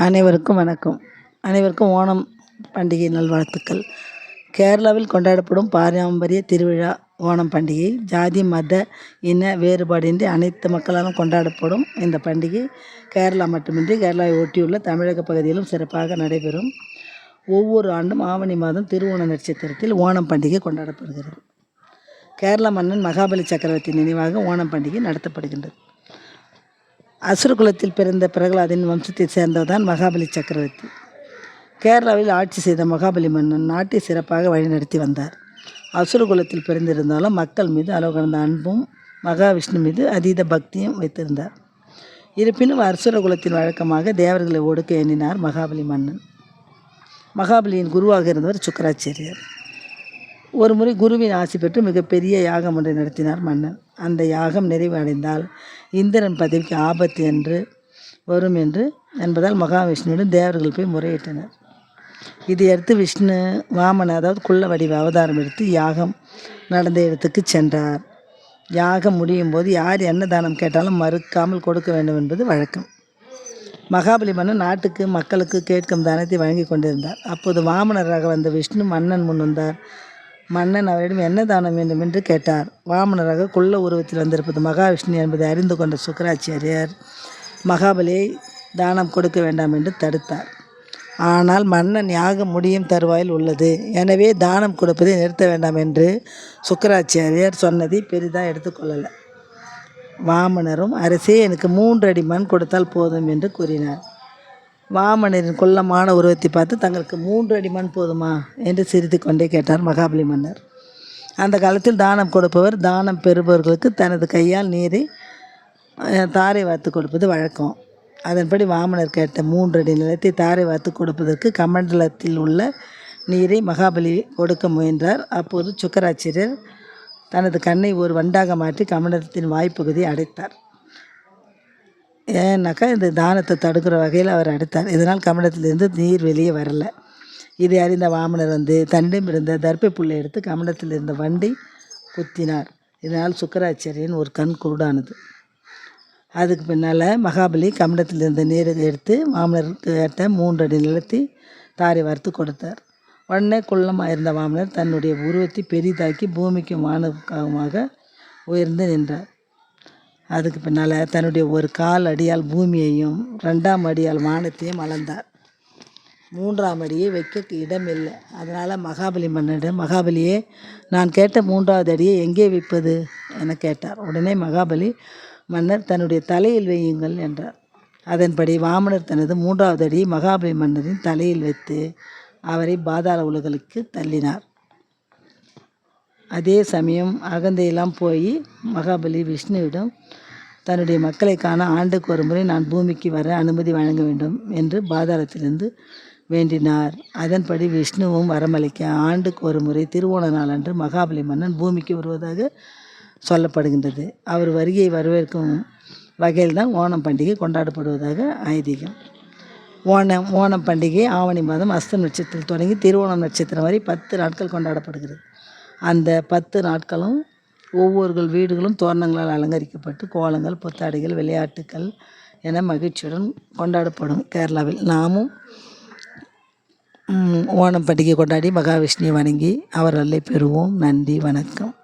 அனைவருக்கும் வணக்கம். அனைவருக்கும் ஓணம் பண்டிகை நல்வாழ்த்துக்கள். கேரளாவில் கொண்டாடப்படும் பாரம்பரிய திருவிழா ஓணம் பண்டிகை. ஜாதி மத இன வேறுபாடின்றி அனைத்து மக்களாலும் கொண்டாடப்படும் இந்த பண்டிகை. கேரளா மட்டுமின்றி கேரளாவை ஒட்டியுள்ள தமிழக பகுதியிலும் சிறப்பாக நடைபெறும். ஒவ்வொரு ஆண்டும் ஆவணி மாதம் திருவோண நட்சத்திரத்தில் ஓணம் பண்டிகை கொண்டாடப்படுகிறது. கேரள மன்னன் மகாபலி சக்கரவர்த்தி நினைவாக ஓணம் பண்டிகை நடத்தப்படுகின்றது. அசுர குலத்தில் பிறந்த பிரகலாதின் வம்சத்தை சேர்ந்தவர்தான் மகாபலி சக்கரவர்த்தி. கேரளாவில் ஆட்சி செய்த மகாபலி மன்னன் நாட்டை சிறப்பாக வழிநடத்தி வந்தார். அசுர குலத்தில் பிறந்திருந்தாலும் மக்கள் மீது அளவு கடந்த அன்பும் மகாவிஷ்ணு மீது அதீத பக்தியும் வைத்திருந்தார். இருப்பினும் அசுர குலத்தின் வழக்கமாக தேவர்களை ஒடுக்க எண்ணினார் மகாபலி மன்னன். மகாபலியின் குருவாக இருந்தவர் சுக்கராச்சாரியர். ஒரு முறை குருவின் ஆசி பெற்று மிகப்பெரிய யாகம் ஒன்றை நடத்தினார் மன்னன் அந்த யாகம் நிறைவடைந்தால் இந்திரன் பதவிக்கு ஆபத்து என்று வரும் என்று என்பதால் மகாவிஷ்ணுவிடம் தேவர்கள் போய் முறையிட்டனர். இதையடுத்து விஷ்ணு வாமன் அதாவது குள்ள வடிவ அவதாரம் எடுத்து யாகம் நடந்த இடத்துக்கு சென்றார். யாகம் முடியும் போது யார் என்ன தானம் கேட்டாலும் மறுக்காமல் கொடுக்க வேண்டும் என்பது வழக்கம். மகாபலி மன்னன் நாட்டுக்கு மக்களுக்கு கேட்கும் தானத்தை வழங்கி கொண்டிருந்தார். அப்போது வாமனராக வந்த விஷ்ணு மன்னன் முன் வந்தார். மன்னன் அவரிடம் என்ன தானம் வேண்டும் என்று கேட்டார். வாமனராக குள்ள உருவத்தில் வந்திருப்பது மகாவிஷ்ணு என்பதை அறிந்து கொண்ட சுக்கராச்சாரியர் மகாபலியை தானம் கொடுக்க வேண்டாம் என்று தடுத்தார். ஆனால் மன்னன் யாகம் முடியும் தருவாயில் உள்ளது. எனவே தானம் கொடுப்பதை நிறுத்த வேண்டாம் என்று சுக்கராச்சாரியர் சொன்னதை பெரிதாக எடுத்துக்கொள்ளலை வாமனரும் அரசே எனக்கு மூன்று அடி மண் கொடுத்தால் போதும் என்று கூறினார். வாமனரின் குள்ளமான உருவத்தை பார்த்து தங்களுக்கு மூன்று அடி மண் போதுமா என்று சிரித்து கொண்டே கேட்டார் மகாபலி மன்னர். அந்த காலத்தில் தானம் கொடுப்பவர் தானம் பெறுபவர்களுக்கு தனது கையால் நீரை தாரை வார்த்து கொடுப்பது வழக்கம். அதன்படி வாமனர் கேட்ட மூன்று அடி நிலத்தை தாரை வார்த்து கொடுப்பதற்கு கமண்டலத்தில் உள்ள நீரை மகாபலி கொடுக்க முயன்றார். அப்போது சுக்கராச்சரியர் தனது கண்ணை ஒரு வண்டாக மாற்றி கமண்டலத்தின் வாய்ப்பகுதியை அடைத்தார். ஏன்னாக்கா இந்த தானத்தை தடுக்கிற வகையில் அவர் அடுத்தார். இதனால் கமண்டத்திலிருந்து நீர் வெளியே வரலை. இதை அறிந்த வாமனர் வந்து தண்டம் இருந்த தர்ப்பை புல்லை எடுத்து கமண்டத்தில் இருந்த வண்டி குத்தினார். இதனால் சுக்கராச்சாரியன் ஒரு கண் குருடானது. அதுக்கு பின்னால் மகாபலி கமண்டத்தில் இருந்த நீரை எடுத்து மாமனருக்கு ஏற்ற மூன்று அடி தாரை வறுத்து கொடுத்தார். உடனே குள்ளமாக இருந்த வாமனர் தன்னுடைய உருவத்தை பெரிதாக்கி பூமிக்கு வானமாக உயர்ந்து நின்றார். அதுக்கு பின்னால் தன்னுடைய ஒரு கால் அடியால் பூமியையும் ரெண்டாம் அடியால் வானத்தையும் அளந்தார். மூன்றாம் அடியை வைக்க இடமில்லை. அதனால் மகாபலி மன்னரிடம் மகாபலியே நான் கேட்ட மூன்றாவது அடியை எங்கே வைப்பது? என கேட்டார். உடனே மகாபலி மன்னர் தன்னுடைய தலையில் வையுங்கள் என்றார். அதன்படி வாமனர் தனது மூன்றாவது அடியை மகாபலி மன்னரின் தலையில் வைத்து அவரை பாதாள உலகளுக்கு தள்ளினார். அதே சமயம் அகந்தையெல்லாம் போய் மகாபலி விஷ்ணுவிடம் தன்னுடைய மக்களை காண ஆண்டுக்கு ஒரு முறை நான் பூமிக்கு வர அனுமதி வழங்க வேண்டும் என்று பாதாளத்திலிருந்து வேண்டினார். அதன்படி விஷ்ணுவும் வரமளிக்க ஆண்டுக்கு ஒரு முறை திருவோண நாள் அன்று மகாபலி மன்னன் பூமிக்கு வருவதாக சொல்லப்படுகின்றது. அவர் வருகையை வரவேற்கும் வகையில் தான் ஓணம் பண்டிகை கொண்டாடப்படுவதாக ஐதீகம். ஓணம் ஓணம் பண்டிகை ஆவணி மாதம் அஸ்த நட்சத்திரம் தொடங்கி திருவோணம் நட்சத்திரம் வரை பத்து நாட்கள் கொண்டாடப்படுகிறது. அந்த பத்து நாட்களும் ஒவ்வொரு வீடுகளும் தோரணங்களால் அலங்கரிக்கப்பட்டு கோலங்கள் புத்தாடைகள் விளையாட்டுக்கள் என மகிழ்ச்சியுடன் கொண்டாடப்படும் கேரளாவில். நாமும் ஓணம் பண்டிகை கொண்டாடி மகாவிஷ்ணுவை வணங்கி அவர் அல்லை பெறுவோம். நன்றி வணக்கம்.